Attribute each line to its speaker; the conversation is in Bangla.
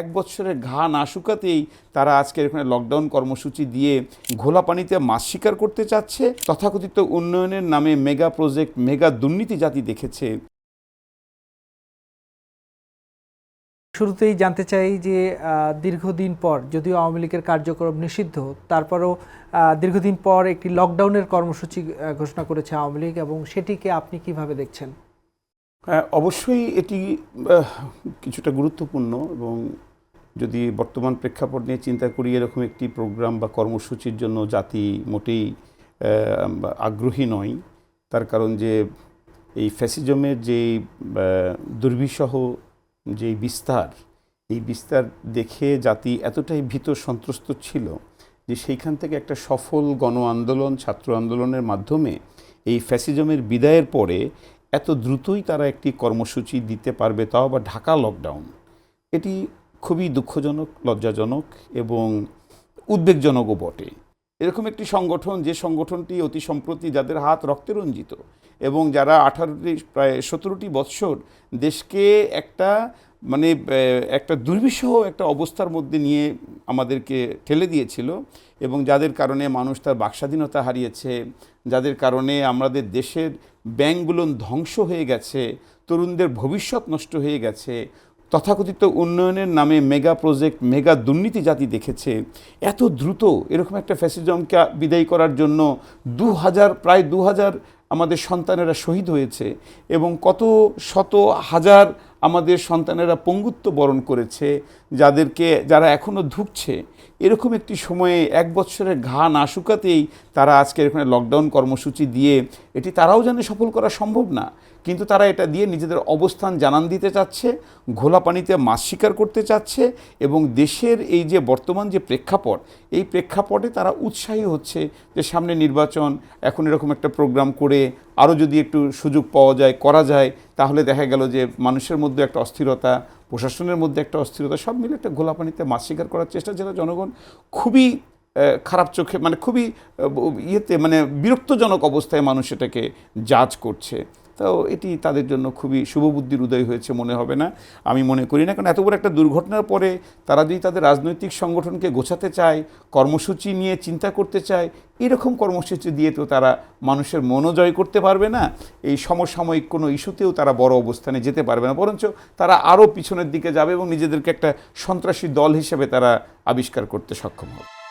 Speaker 1: এক বছরের ঘা না শুকাতেই তারা আজকে এখানে লকডাউন কর্মসূচি দিয়ে ঘোলা পানিতে মাছ শিকার করতে চাচ্ছে। তথাকথিত উন্নয়নের নামে মেগা প্রজেক্ট, মেগা দুর্নীতি জাতি দেখেছে।
Speaker 2: শুরুতেই জানতে চাই যে দীর্ঘদিন পর যদিও আওয়ামী লীগের কার্যক্রম নিষিদ্ধ, তারপরও দীর্ঘদিন পর একটি লকডাউনের কর্মসূচি ঘোষণা করেছে আওয়ামী লীগ এবং সেটিকে আপনি কীভাবে দেখছেন?
Speaker 1: হ্যাঁ, অবশ্যই এটি কিছুটা গুরুত্বপূর্ণ এবং যদি বর্তমান প্রেক্ষাপট নিয়ে চিন্তা করি এরকম একটি প্রোগ্রাম বা কর্মসূচির জন্য জাতি মোটেই আগ্রহী নয়। তার কারণ যে এই ফ্যাসিজমের যে দুর্বিষহ যে বিস্তার এই বিস্তার দেখে জাতি এতটাই ভীত সন্ত্রস্ত ছিল যে সেইখান থেকে একটা সফল গণ আন্দোলন ছাত্র আন্দোলনের মাধ্যমে এই ফ্যাসিজমের বিদায়ের পরে এত দ্রুতই তারা একটি কর্মসূচি দিতে পারবে তাও বা ঢাকা লকডাউন এটি খুবই দুঃখজনক, লজ্জাজনক এবং উদ্বেগজনকও বটে। এরকম একটি সংগঠন, যে সংগঠনটি অতি সম্প্রতি যাদের হাত রক্তে রঞ্জিত এবং যারা আঠারোটি, প্রায় সতেরোটি বৎসর দেশকে একটা মানে একটা দুর্বিষহ একটা অবস্থার মধ্যে নিয়ে আমাদেরকে ঠেলে দিয়েছিল এবং যাদের কারণে মানুষ তার বাকস্বাধীনতা হারিয়েছে, যাদের কারণে আমাদের দেশের ব্যাংকগুলো ধ্বংস হয়ে গেছে, তরুণদের ভবিষ্যৎ নষ্ট হয়ে গেছে, তথাকথিত উন্নয়নের নামে মেগা প্রজেক্ট, মেগা দুর্নীতি জাতি দেখেছে, এত দ্রুত এরকম একটা ফ্যাসিজমকে বিদায় করার জন্য দু হাজার, প্রায় দু হাজার আমাদের সন্তানেরা শহীদ হয়েছে এবং কত শত হাজার আমাদের সন্তানেরা পঙ্গুত্ব বরণ করেছে, যাদেরকে যারা এখনও ধুকছে। এরকম একটি সময়ে এক বছরের ঘা না শুকাতেই তারা আজকে এখানে লকডাউন কর্মসূচি দিয়ে, এটি তারাও জানে সফল করা সম্ভব না। কিন্তু তারা এটা দিয়ে নিজেদের অবস্থান জানান দিতে চাচ্ছে, ঘোলা পানিতে মাছ শিকার করতে চাচ্ছে এবং দেশের এই যে বর্তমান যে প্রেক্ষাপট, এই প্রেক্ষাপটে তারা উৎসাহী হচ্ছে যে সামনে নির্বাচন, এখন এরকম একটা প্রোগ্রাম করে আরও যদি একটু সুযোগ পাওয়া যায়, করা যায়, তাহলে দেখা গেল যে মানুষের মধ্যে একটা অস্থিরতা, প্রশাসনের মধ্যে একটা অস্থিরতা, সব মিলে একটা গোলাপানিতে মাছ শিকার করার চেষ্টা যেটা জনগণ খুবই খারাপ চোখে মানে খুবই ইয়েতে মানে বিরক্তজনক অবস্থায় মানুষ এটাকে জাজ করছে। তো এটি তাদের জন্য খুবই শুভবুদ্ধির উদয় হয়েছে মনে হবে না। আমি মনে করি না, কারণ এত বড় একটা দুর্ঘটনার পরে তারা যদি তাদের রাজনৈতিক সংগঠনকে গোছাতে চায়, কর্মসূচি নিয়ে চিন্তা করতে চায়, এরকম কর্মসূচি দিয়ে তো তারা মানুষের মনোজয় করতে পারবে না। এই সমসাময়িক কোনো ইস্যুতেও তারা বড় অবস্থানে যেতে পারবে না, বরঞ্চ তারা আরও পিছনের দিকে যাবে এবং নিজেদেরকে একটা সন্ত্রাসী দল হিসেবে তারা আবিষ্কার করতে সক্ষম হবে।